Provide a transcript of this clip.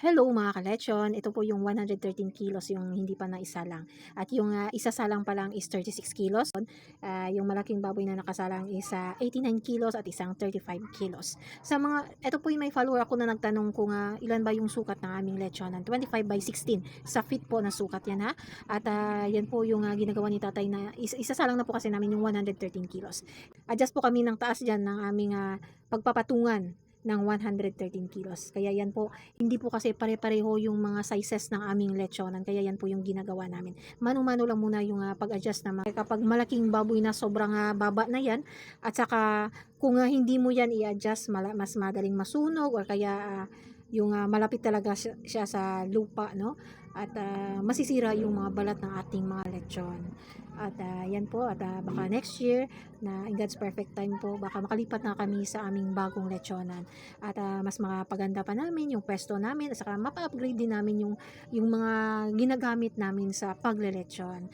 Hello mga kalechon, ito po yung 113 kilos yung hindi pa naisalang. At yung uh, isasalang pa lang is 36 kilos. Uh, yung malaking baboy na nakasalang is uh, 89 kilos at isang 35 kilos. Sa mga, ito po yung may follower ako na nagtanong kung uh, ilan ba yung sukat ng aming lechonan. 25 by 16. Sa feet po na sukat yan ha. At uh, yan po yung uh, ginagawa ni tatay na is, isasalang na po kasi namin yung 113 kilos. Adjust po kami ng taas dyan ng aming uh, pagpapatungan ng 113 kilos. Kaya yan po, hindi po kasi pare-pareho yung mga sizes ng aming lechonan. Kaya yan po yung ginagawa namin. Mano-mano lang muna yung uh, pag-adjust na kapag malaking baboy na sobrang uh, baba na yan at saka kung uh, hindi mo yan i-adjust mas madaling masunog or kaya uh, yung uh, malapit talaga siya, siya sa lupa no? At uh, masisira yung mga balat ng ating mga lechon. At uh, yan po. At uh, baka next year na in God's perfect time po baka makalipat na kami sa aming bagong lechonan. At uh, mas makapaganda pa namin yung pwesto namin at saka mapa-upgrade din namin yung yung mga ginagamit namin sa paglelechon